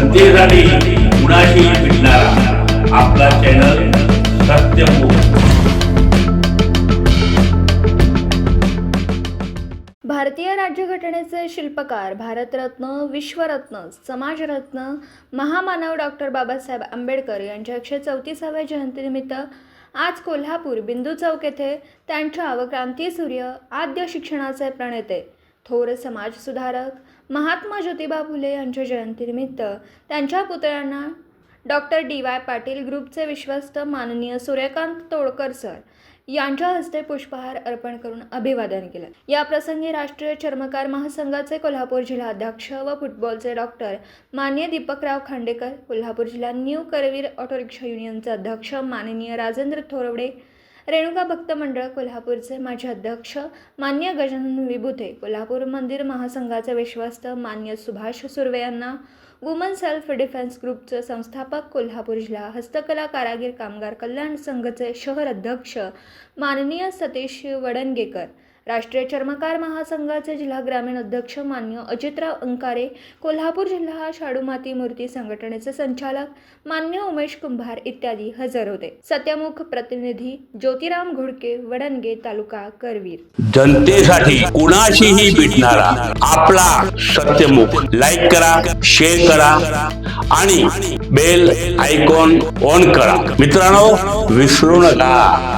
जनतेसाठी कुणाशी भेटणारा. आपला चॅनल भारतीय राज्यघटनेचे शिल्पकार भारतरत्न विश्वरत्न समाजरत्न महामानव डॉक्टर बाबासाहेब आंबेडकर यांच्या एकशे चौतीसाव्या जयंतीनिमित्त आज कोल्हापूर बिंदू चौक येथे त्यांच्या व क्रांतीसूर्य आद्य शिक्षणाचे प्रणेते. थोर समाजसुधारक महात्मा ज्योतिबा फुले यांच्या जयंतीनिमित्त त्यांच्या पुतळ्यांना डॉक्टर डी वाय पाटील ग्रुपचे विश्वस्त माननीय सूर्यकांत तोडकर सर यांच्या हस्ते पुष्पहार अर्पण करून अभिवादन केलं. याप्रसंगी राष्ट्रीय चर्मकार महासंघाचे कोल्हापूर जिल्हा अध्यक्ष व फुटबॉलचे डॉक्टर मान्य दीपकराव खांडेकर कोल्हापूर जिल्हा न्यू करवीर ऑटो रिक्षा युनियनचे अध्यक्ष माननीय राजेंद्र थोरवडे रेणुका भक्त मंडळ कोल्हापूरचे माजी अध्यक्ष मान्य गजानन विभुते कोल्हापूर मंदिर महासंघाचे विश्वस्त मान्य सुभाष सुर्वे यांना वुमन सेल्फ डिफेन्स ग्रुपचे संस्थापक कोल्हापूर जिल्हा हस्तकला कारागीर कामगार कल्याण संघचे शहर अध्यक्ष माननीय सतीश वडणगेकर. राष्ट्रीय चर्मकार महासंघाचे जिल्हा ग्रामीण अध्यक्ष मान्य अजितराव अंकारे कोल्हापूर जिल्हा शाडू माती मूर्ती संघटनेचे संचालक मान्य उमेश कुंभार इत्यादी हजर होते. सत्यमुख प्रतिनिधी ज्योतिराम घोडके वडणगे तालुका करवीर. जनतेसाठी कुणाशीही भेटणारा आपला सत्यमुख लाईक करा शेअर करा आणि बेल आयकॉन ऑन करा. मित्रांनो विसरू नका.